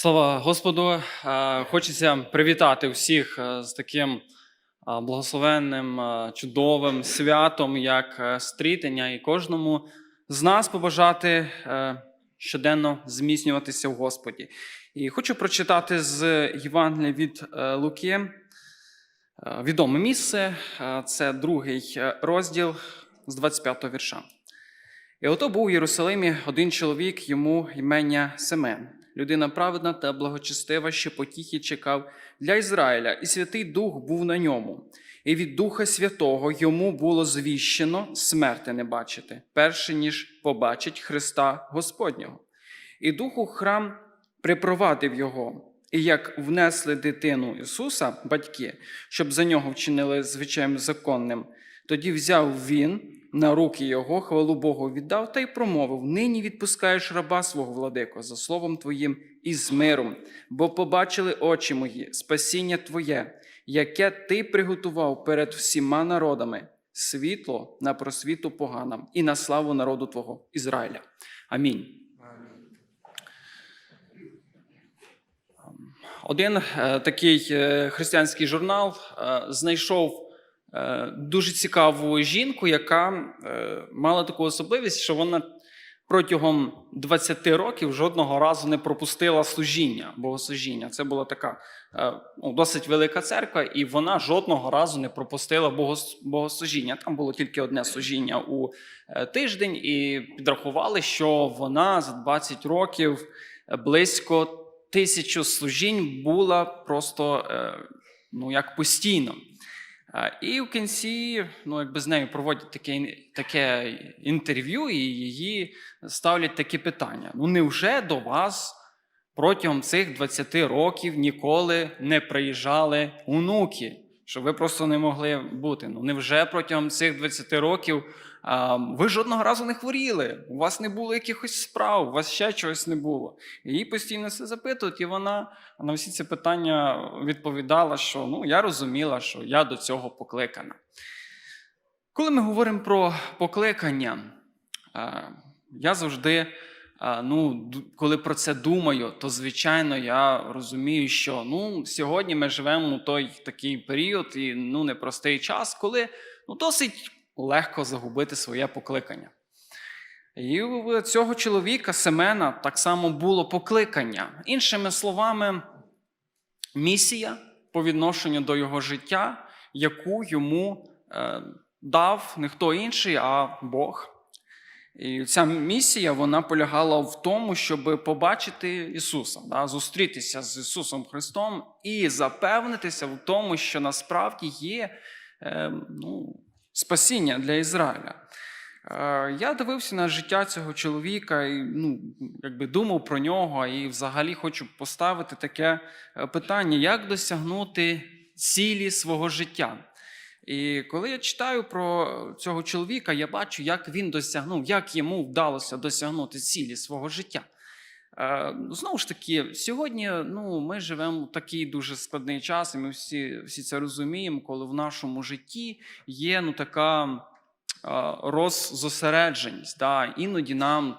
Слава Господу! Е, Хочеться привітати всіх е, з таким е, благословенним, чудовим святом, як стрітення, і кожному з нас побажати щоденно зміцнюватися в Господі. І хочу прочитати з Євангелія від Луки. Відоме місце, це другий розділ з 25 го вірша. І ото був у Єрусалимі один чоловік, йому імення Семен, людина праведна та благочестива, що потіхи чекав для Ізраїля, і Святий Дух був на ньому. І від Духа Святого йому було звіщено смерти не бачити, перше ніж побачить Христа Господнього. І Дух у храм припровадив його. І як внесли дитину Ісуса, батьки, щоб за нього вчинили звичаєм законним, тоді взяв він на руки його, хвалу Богу віддав та й промовив: Нині відпускаєш раба свого владико за словом твоїм і з миром, бо побачили очі мої, спасіння Твоє, яке ти приготував перед всіма народами, світло на просвіту поганам і на славу народу Твого Ізраїля. Амінь. Один е, такий е, християнський журнал е, знайшов дуже цікаву жінку, яка е, мала таку особливість, що вона протягом 20 років жодного разу не пропустила служіння, богослужіння. Це була така е, ну, досить велика церква, і вона жодного разу не пропустила богос- богослужіння. Там було тільки одне служіння у е, тиждень, і підрахували, що вона за 20 років е, близько тисячу служінь була просто е, ну, як постійно. І в кінці, ну, якби з нею проводять таке, таке інтерв'ю, і її ставлять такі питання: ну, невже до вас протягом цих 20 років ніколи не приїжджали онуки? Що ви просто не могли бути. Ну, невже протягом цих 20 років ви жодного разу не хворіли? У вас не було якихось справ, у вас ще чогось не було. Її постійно це запитують, і вона на всі ці питання відповідала, що ну, я розуміла, що я до цього покликана. Коли ми говоримо про покликання, я завжди, ну, коли про це думаю, то звичайно я розумію, що ну, сьогодні ми живемо у той такий період і ну, непростий час, коли ну, досить легко загубити своє покликання. І у цього чоловіка Семена так само було покликання. Іншими словами, місія по відношенню до його життя, яку йому е, дав не хто інший, а Бог. І ця місія вона полягала в тому, щоб побачити Ісуса, да, зустрітися з Ісусом Христом і запевнитися в тому, що насправді є е, ну, спасіння для Ізраїля. Е, Я дивився на життя цього чоловіка і ну, якби думав про нього, і взагалі хочу поставити таке е, питання: як досягнути цілі свого життя? І коли я читаю про цього чоловіка, я бачу, як він досягнув, як йому вдалося досягнути цілі свого життя. Е, Знову ж таки, сьогодні ну, ми живемо в такий дуже складний час, і ми всі, всі це розуміємо, коли в нашому житті є ну, така е, роззосередженість. Да? Іноді нам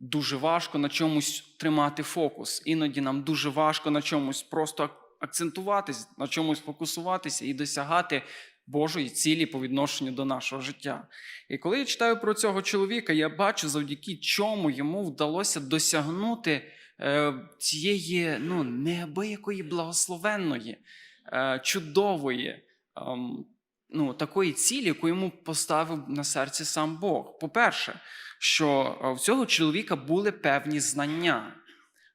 дуже важко на чомусь тримати фокус, іноді нам дуже важко на чомусь просто акцентуватись, на чомусь фокусуватися і досягати Божої цілі по відношенню до нашого життя. І коли я читаю про цього чоловіка, я бачу, завдяки чому йому вдалося досягнути е, цієї ну, неабиякої благословенної, е, чудової. ем, Ну, такої цілі, яку йому поставив на серці сам Бог. По-перше, що е, в цього чоловіка були певні знання.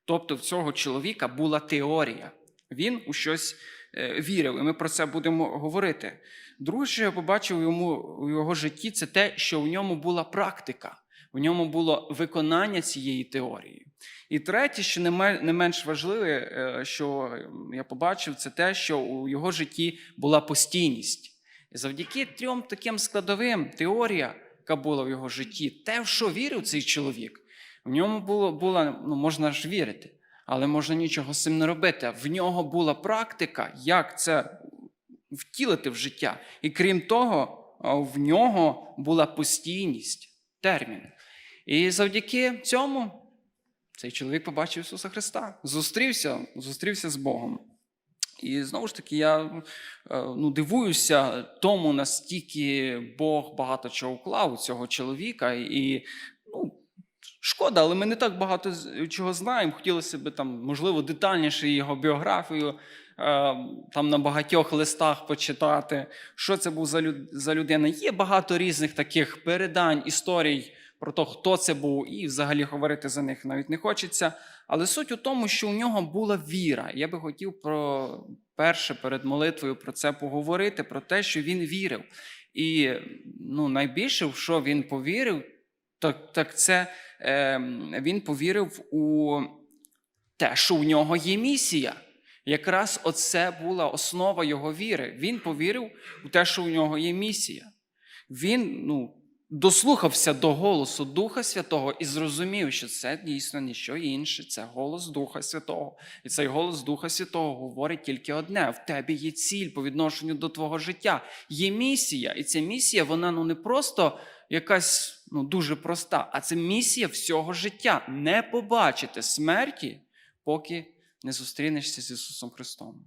Тобто в цього чоловіка була теорія. Він у щось вірив, і ми про це будемо говорити. Друге, що я побачив йому у його житті, це те, що в ньому була практика, в ньому було виконання цієї теорії. І третє, що не менш важливе, е, що я побачив, це те, що у його житті була постійність. І завдяки трьом таким складовим теорія, яка була в його житті, те, в що вірив цей чоловік, в ньому було, була, ну можна ж вірити, але можна нічого з цим не робити. В нього була практика, як це втілити в життя. І крім того, в нього була постійність, термін. І завдяки цьому цей чоловік побачив Ісуса Христа, зустрівся, зустрівся з Богом. І знову ж таки, я е, ну, дивуюся тому, настільки Бог багато чого вклав у цього чоловіка. І ну, шкода, але ми не так багато чого знаємо. Хотілося б там, можливо, детальніше його біографію е, там на багатьох листах почитати, що це був за, люд, за людина. Є багато різних таких передань, історій про те, хто це був, і взагалі говорити за них навіть не хочеться. Але суть у тому, що у нього була віра. Я би хотів про перше перед молитвою про це поговорити, про те, що він вірив. І ну, найбільше, в що він повірив, так, так це е, він повірив у те, що у нього є місія. Якраз оце була основа його віри. Він повірив у те, що у нього є місія. Він ну, дослухався до голосу Духа Святого і зрозумів, що це дійсно ніщо інше, це голос Духа Святого. І цей голос Духа Святого говорить тільки одне: в тебе є ціль по відношенню до твого життя. Є місія. І ця місія, вона ну не просто якась ну, дуже проста, а це місія всього життя. Не побачити смерті, поки не зустрінешся з Ісусом Христом.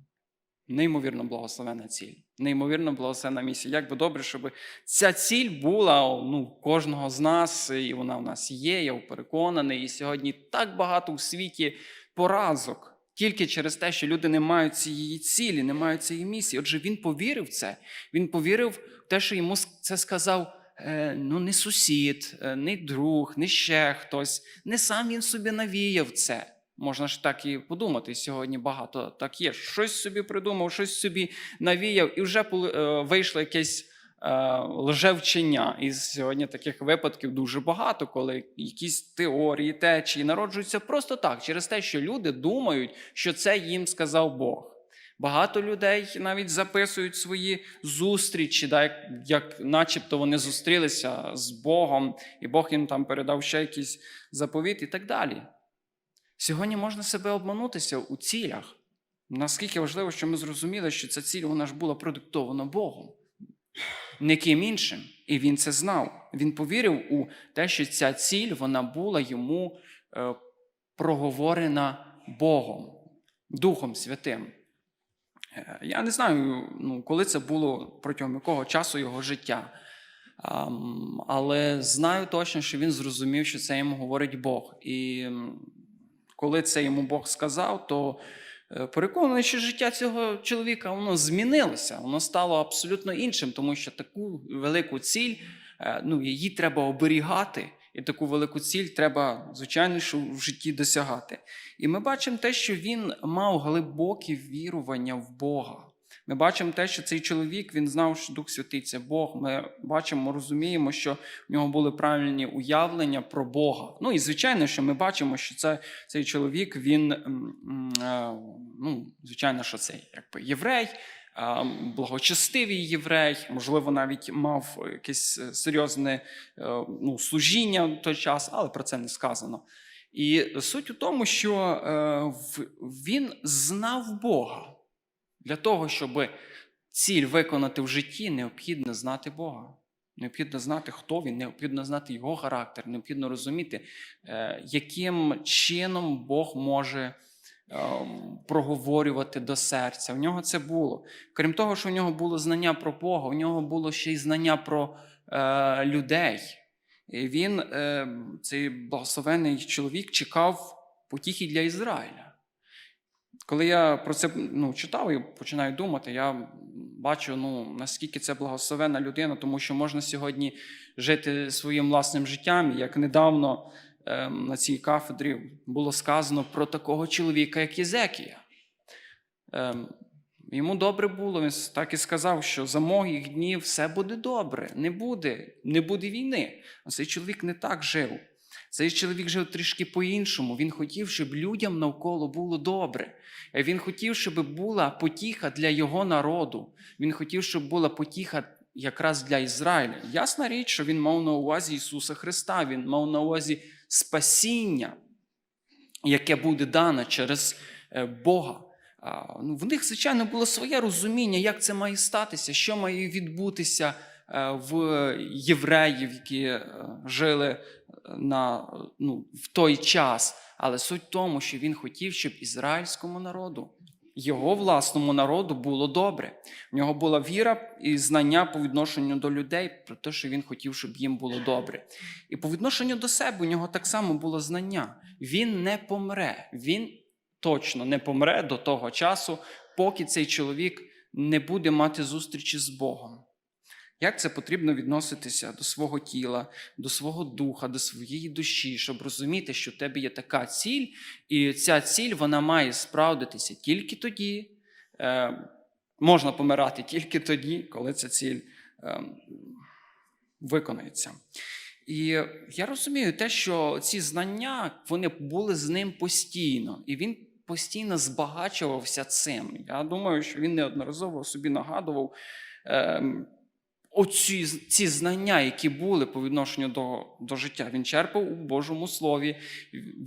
Неймовірно благословена ціль, неймовірно благословена місія. Як би добре, щоб ця ціль була ну, кожного з нас, і вона в нас є, я переконаний. І сьогодні так багато у світі поразок. Тільки через те, що люди не мають цієї цілі, не мають цієї місії. Отже, він повірив в це. Він повірив в те, що йому це сказав ну, не сусід, е, не друг, не ще хтось. Не сам він собі навіяв це. Можна ж так і подумати. Сьогодні багато так є. Щось собі придумав, щось собі навіяв, і вже е, вийшло якесь е, лжевчення. І сьогодні таких випадків дуже багато, коли якісь теорії, течії народжуються просто так, через те, що люди думають, що це їм сказав Бог. Багато людей навіть записують свої зустрічі, да, як, як начебто вони зустрілися з Богом, і Бог їм там передав ще якийсь заповіт і так далі. Сьогодні можна себе обманутися у цілях. Наскільки важливо, що ми зрозуміли, що ця ціль вона ж була продиктована Богом, не ким іншим. І він це знав. Він повірив у те, що ця ціль вона була йому е, проговорена Богом, Духом Святим. Я не знаю, ну, коли це було протягом якого часу його життя. Але знаю точно, що він зрозумів, що це йому говорить Бог. І коли це йому Бог сказав, то е, переконаний, що життя цього чоловіка воно змінилося, воно стало абсолютно іншим, тому що таку велику ціль е, ну, її треба оберігати, і таку велику ціль треба, звичайно, що в житті досягати. І ми бачимо те, що він мав глибоке вірування в Бога. Ми бачимо те, що цей чоловік він знав, що Дух Святий це Бог. Ми бачимо, розуміємо, що в нього були правильні уявлення про Бога. Ну і звичайно, що ми бачимо, що це, цей чоловік, він е, ну, звичайно, що це якби єврей, благочестивий єврей, можливо, навіть мав якесь е, серйозне е, ну, служіння в той час, але про це не сказано. І суть у тому, що е, він знав Бога. Для того, щоб ціль виконати в житті, необхідно знати Бога. Необхідно знати, хто він, необхідно знати його характер, необхідно розуміти, яким чином Бог може проговорювати до серця. У нього це було. Крім того, що у нього було знання про Бога, у нього було ще й знання про е, людей. І він, е, цей благословений чоловік, чекав потіхи для Ізраїля. Коли я про це ну, читав і починаю думати, я бачу, ну, наскільки це благословенна людина, тому що можна сьогодні жити своїм власним життям. Як недавно ем, на цій кафедрі було сказано про такого чоловіка, як Єзекія. Ем, йому добре було, він так і сказав, що за моїх днів все буде добре, не буде, не буде війни. А цей чоловік не так жив. Цей чоловік жив трішки по-іншому. Він хотів, щоб людям навколо було добре. Е, Він хотів, щоб була потіха для його народу. Він хотів, щоб була потіха якраз для Ізраїля. Ясна річ, що він мав на увазі Ісуса Христа, він мав на увазі спасіння, яке буде дане через е, Бога. Ну, В них, звичайно, було своє розуміння, як це має статися, що має відбутися е, в євреїв, які е, жили на, ну, в той час. Але суть в тому, що він хотів, щоб ізраїльському народу, його власному народу було добре. В нього була віра і знання по відношенню до людей про те, що він хотів, щоб їм було добре. І по відношенню до себе у нього так само було знання. Він не помре. Він точно не помре до того часу, поки цей чоловік не буде мати зустрічі з Богом. Як це потрібно відноситися до свого тіла, до свого духа, до своєї душі, щоб розуміти, що в тебе є така ціль, і ця ціль вона має справдитися тільки тоді, е, можна помирати тільки тоді, коли ця ціль е, виконається. І я розумію те, що ці знання вони були з ним постійно, і він постійно збагачувався цим. Я думаю, що він неодноразово собі нагадував. Е, Оці ці знання, які були по відношенню до, до життя, він черпав у Божому Слові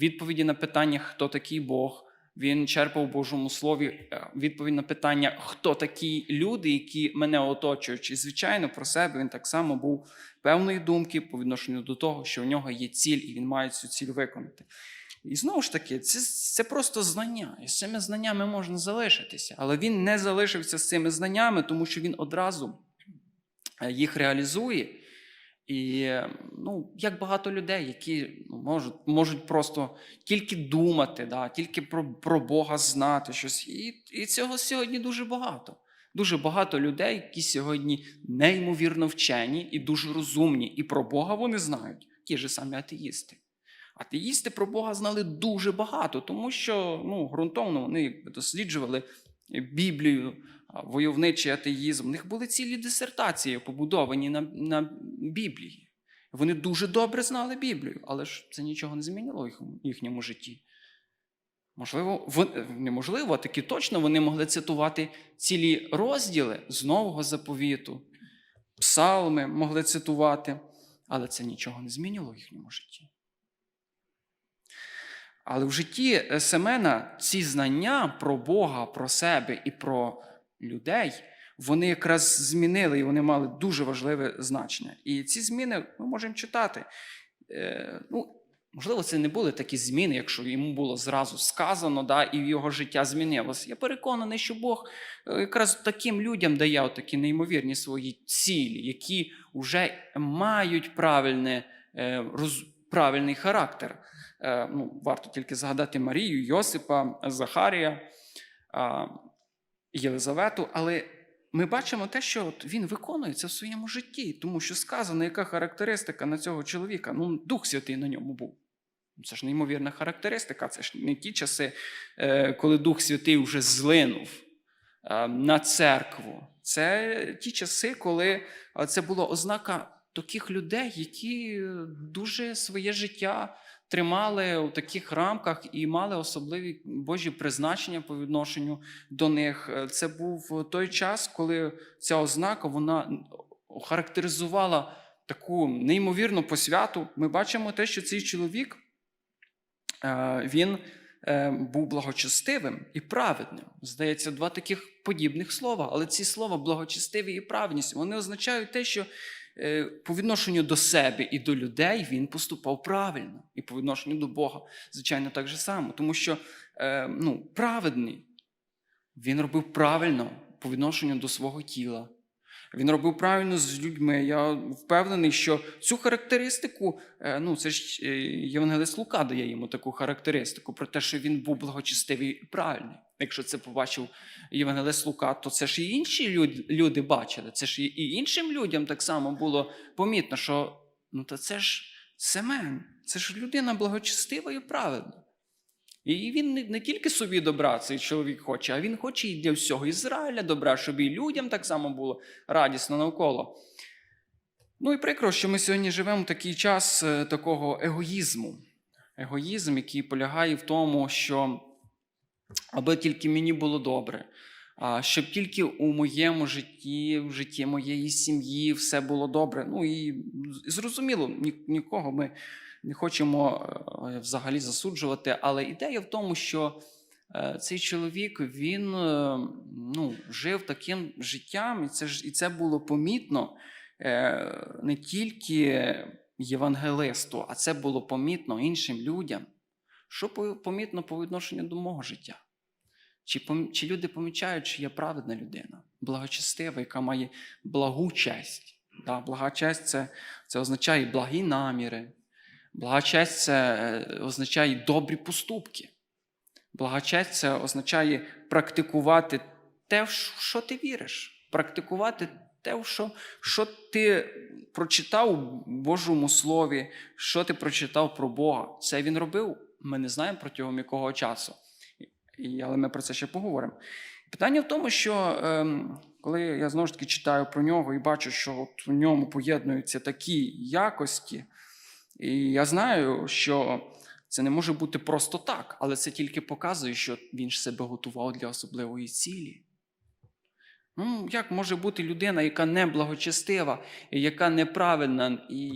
відповіді на питання, хто такий Бог. Він черпав у Божому Слові е, відповідь на питання, хто такі люди, які мене оточують. І, звичайно, про себе він так само був певної думки по відношенню до того, що в нього є ціль, і він має цю ціль виконати. І знову ж таки, це, це просто знання. І з цими знаннями можна залишитися. Але він не залишився з цими знаннями, тому що він одразу їх реалізує. І ну, як багато людей, які ну, можуть можуть просто тільки думати, да, тільки про про Бога знати щось. І і цього сьогодні дуже багато. Дуже багато людей, які сьогодні неймовірно вчені і дуже розумні. І про Бога вони знають, ті ж самі атеїсти. Атеїсти про Бога знали дуже багато, тому що ну, ґрунтовно вони досліджували Біблію, войовничий атеїзм. У них були цілі дисертації, побудовані на, на Біблії. Вони дуже добре знали Біблію, але ж це нічого не змінило в їхньому житті. Можливо, вони, неможливо, а таки точно вони могли цитувати цілі розділи з Нового заповіту, псалми могли цитувати, але це нічого не змінило в їхньому житті. Але в житті Семена ці знання про Бога, про себе і про людей, вони якраз змінили і вони мали дуже важливе значення. І ці зміни ми можемо читати. Е, ну, Можливо, це не були такі зміни, якщо йому було зразу сказано, да, і його життя змінилося. Я переконаний, що Бог е, якраз таким людям дає такі неймовірні свої цілі, які вже мають правильне, е, роз, правильний характер. Ну, Варто тільки згадати Марію, Йосипа, Захарія. Єлизавету, але ми бачимо те, що от він виконується в своєму житті, тому що сказано, яка характеристика на цього чоловіка. Ну, Дух Святий на ньому був. Це ж неймовірна характеристика. Це ж не ті часи, е, коли Дух Святий вже злинув е, на церкву. Це ті часи, коли це була ознака таких людей, які дуже своє життя тримали у таких рамках і мали особливі Божі призначення по відношенню до них. Це був той час, коли ця ознака вона характеризувала таку неймовірну посвяту. Ми бачимо те, що цей чоловік е, він е, був благочестивим і праведним. Здається, два таких подібних слова, але ці слова благочестиві і праведність, вони означають те, що Е, по відношенню до себе і до людей він поступав правильно. І по відношенню до Бога, звичайно, так же само. Тому що е, ну, праведний, він робив правильно по відношенню до свого тіла. Він робив правильно з людьми. Я впевнений, що цю характеристику, е, ну це ж Євангелист Лука дає йому таку характеристику про те, що він був благочестивий і правильний. Якщо це побачив Євангелист Лука, то це ж і інші люди бачили. Це ж і іншим людям так само було помітно, що ну то це ж Семен, це ж людина благочестива і праведна. І він не, тільки собі добра, цей чоловік хоче, а він хоче і для всього Ізраїля добра, щоб і людям так само було радісно навколо. Ну і прикро, що ми сьогодні живемо в такий час е, такого егоїзму. Егоїзм, який полягає в тому, що аби тільки мені було добре, щоб тільки у моєму житті, в житті моєї сім'ї все було добре. Ну і зрозуміло, нікого ми не хочемо е, взагалі засуджувати, але ідея в тому, що е, цей чоловік він е, ну, жив таким життям, і це і це було помітно. не тільки євангелисту, а це було помітно іншим людям. Що помітно по відношенню до мого життя? Чи, чи люди помічають, що я праведна людина, благочестива, яка має благу честь? Да, блага честь це, це означає благі наміри. Блага честь це е, означає добрі поступки. Блага честь це означає практикувати те, в що ти віриш, практикувати те, в що, що ти прочитав у Божому Слові, що ти прочитав про Бога. Це він робив. Ми не знаємо протягом якого часу. Але ми про це ще поговоримо. Питання в тому, що ем, коли я знову ж таки читаю про нього і бачу, що от у ньому поєднуються такі якості, і я знаю, що це не може бути просто так, але це тільки показує, що він ж себе готував для особливої цілі. Ну, як може бути людина, яка не благочестива, яка неправильна, і,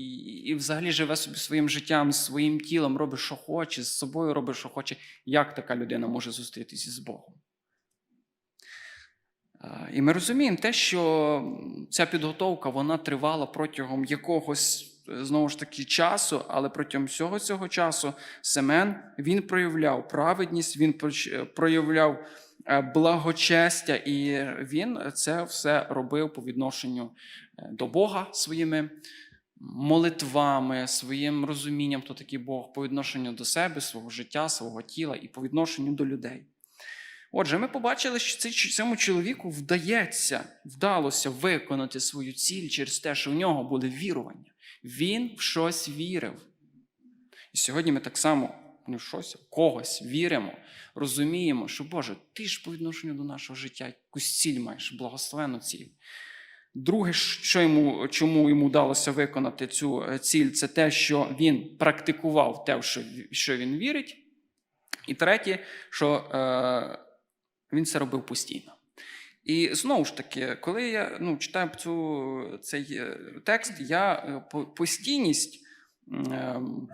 і взагалі живе собі своїм життям, своїм тілом, робить, що хоче, з собою робить, що хоче. Як така людина може зустрітися з Богом? І ми розуміємо те, що ця підготовка вона тривала протягом якогось знову ж таки часу, але протягом всього цього часу Семен він проявляв праведність, він проявляв благочестя, і він це все робив по відношенню е, до Бога своїми молитвами, своїм розумінням, хто такий Бог, по відношенню до себе, свого життя, свого тіла і по відношенню до людей. Отже, ми побачили, що цьому чоловіку вдається, вдалося виконати свою ціль через те, що в нього були вірування. Він в щось вірив. І сьогодні ми так само в щось, в когось віримо, розуміємо, що Боже, ти ж по відношенню до нашого життя якусь ціль маєш, благословенну ціль. Друге, що йому, чому йому вдалося виконати цю е, ціль, це те, що він практикував те, що, він вірить. І третє, що е, він це робив постійно. І знову ж таки, коли я ну, читаю цю, цей е, текст, я е, постійність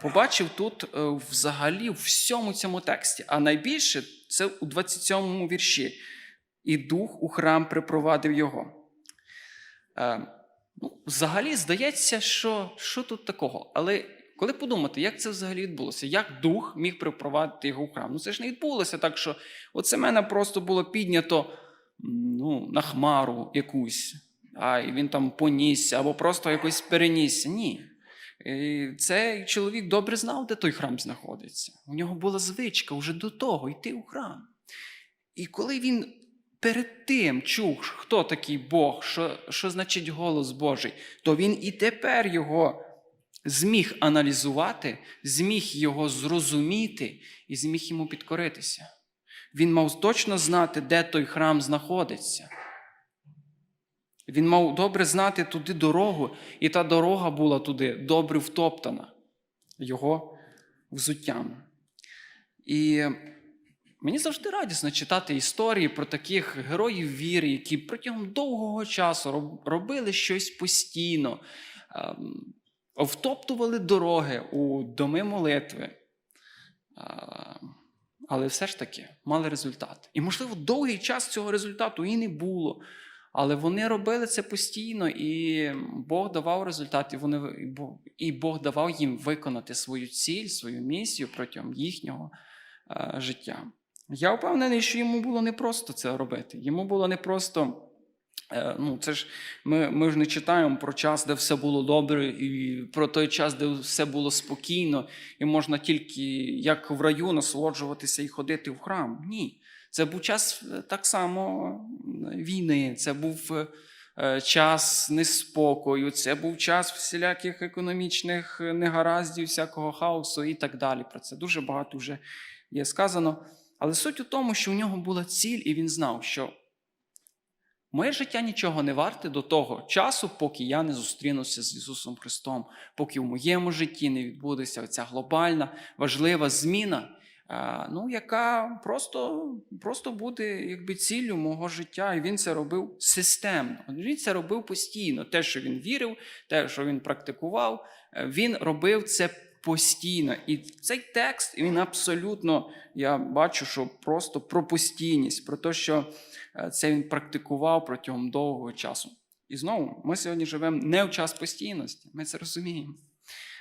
побачив тут е, взагалі в всьому цьому тексті. А найбільше це у 27-му вірші. І дух у храм припровадив його. Е, Ну, взагалі здається, що, що тут такого. Але коли подумати, як це взагалі відбулося, як дух міг припровадити його в храм? Ну це ж не відбулося так, що оце мене просто було піднято ну, на хмару якусь, а він там понісся або просто якось перенісся. Ні. І Цей чоловік добре знав, де той храм знаходиться. У нього була звичка вже до того йти у храм. І коли він перед тим чув, хто такий Бог, що, що значить голос Божий, то він і тепер його зміг аналізувати, зміг його зрозуміти і зміг йому підкоритися. Він мав точно знати, де той храм знаходиться. Він мав добре знати туди дорогу, і та дорога була туди добре втоптана його взуттям. І мені завжди радісно читати історії про таких героїв віри, які протягом довгого часу робили щось постійно, ем, втоптували дороги у доми молитви. Але все ж таки мали результат. І, можливо, довгий час цього результату і не було. Але вони робили це постійно, і Бог давав результат, і, вони, і Бог- давав їм виконати свою ціль, свою місію протягом їхнього е, життя. Я впевнений, що йому було непросто це робити. Йому було непросто. е, Ну, це ж ми, ми ж не читаємо про час, де все було добре, і про той час, де все було спокійно, і можна тільки як в раю насолоджуватися і ходити в храм. Ні. Це був час е, так само е, війни, це був е, час неспокою, це був час всіляких економічних негараздів, всякого хаосу і так далі. Про це дуже багато вже є сказано. Але суть у тому, що у нього була ціль, і він знав, що моє життя нічого не варте до того часу, поки я не зустрінуся з Ісусом Христом, поки в моєму житті не відбудеться ця глобальна, важлива зміна, ну, яка просто, просто буде якби, ціллю мого життя. І він це робив системно. Він це робив постійно. Те, що він вірив, те, що він практикував, е, він робив це постійно. І цей текст він абсолютно, я бачу, що просто про постійність, про те, що е, це він практикував протягом довгого часу. І знову, ми сьогодні живемо не в час постійності, ми це розуміємо.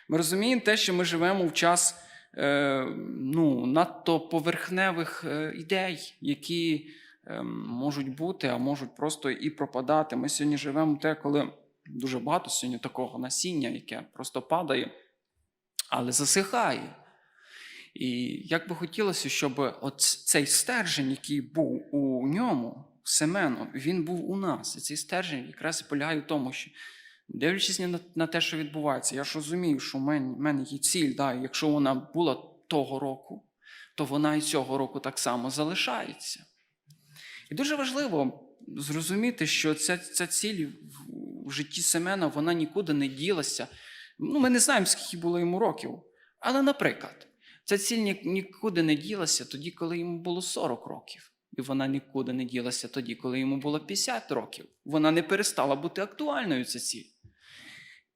Ми розуміємо те, що ми живемо в час е, ну, надто поверхневих е, ідей, які е, можуть бути, а можуть просто і пропадати. Ми сьогодні живемо те, коли дуже багато сьогодні такого насіння, яке просто падає, але засихає. І як би хотілося, щоб цей стержень, який був у ньому, Семену, він був у нас. І цей стержень якраз полягає в тому, що дивлячись на, на те, що відбувається, я ж розумію, що в мене, мене є ціль, да, якщо вона була того року, то вона і цього року так само залишається. І дуже важливо зрозуміти, що ця, ця ціль в- житті Семена вона нікуди не ділася. Ну, ми не знаємо, скільки було йому років. Але, наприклад, ця ціль ні- нікуди не ділася тоді, коли йому було 40 років. І вона нікуди не ділася тоді, коли йому було 50 років. Вона не перестала бути актуальною, ця ціль.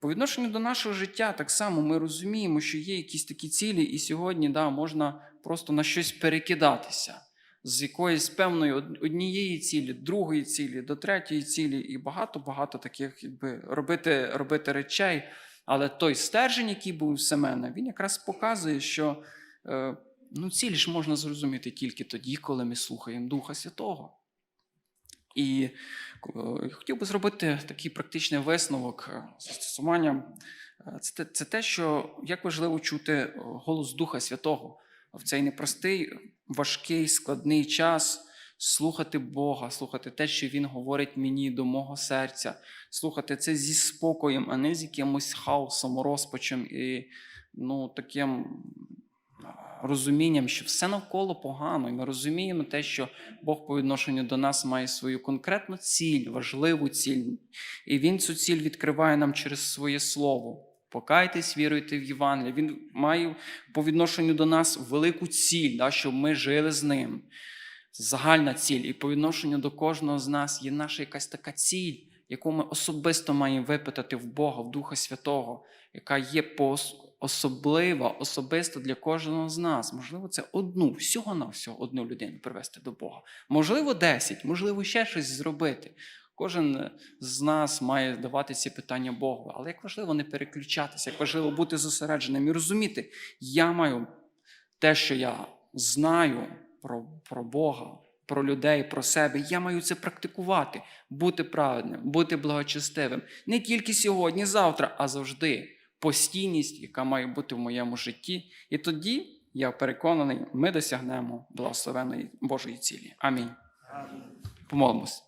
По відношенню до нашого життя, так само ми розуміємо, що є якісь такі цілі, і сьогодні да, можна просто на щось перекидатися з якоїсь певної однієї цілі, другої цілі, до третьої цілі, і багато-багато таких, якби робити, робити речей. Але той стержень, який був у Семена, він якраз показує, що е, ну, ціль ж можна зрозуміти тільки тоді, коли ми слухаємо Духа Святого. І хотів би зробити такий практичний висновок е, застосування. Е, Це, це те, що як важливо чути е, голос Духа Святого в цей непростий, важкий, складний час. Слухати Бога, слухати те, що Він говорить мені до мого серця, слухати це зі спокоєм, а не з якимось хаосом, розпачем і ну, таким розумінням, що все навколо погано. І ми розуміємо те, що Бог по відношенню до нас має свою конкретну ціль, важливу ціль. І Він цю ціль відкриває нам через своє слово. Покайтесь, віруйте в Євангеліє. Він має по відношенню до нас велику ціль, да, щоб ми жили з ним. Загальна ціль. І по відношенню до кожного з нас є наша якась така ціль, яку ми особисто маємо випитати в Бога, в Духа Святого, яка є пос- особлива, особисто для кожного з нас. Можливо, це одну, всього на всього одну людину привести до Бога. Можливо, десять, можливо, ще щось зробити. Кожен з нас має давати ці питання Богу. Але як важливо не переключатися, як важливо бути зосередженим і розуміти, я маю те, що я знаю про, про Бога, про людей, про себе, я маю це практикувати, бути праведним, бути благочестивим. Не тільки сьогодні, завтра, а завжди. Постійність, яка має бути в моєму житті. І тоді, я переконаний, ми досягнемо благословеної Божої цілі. Амінь. Помолимось.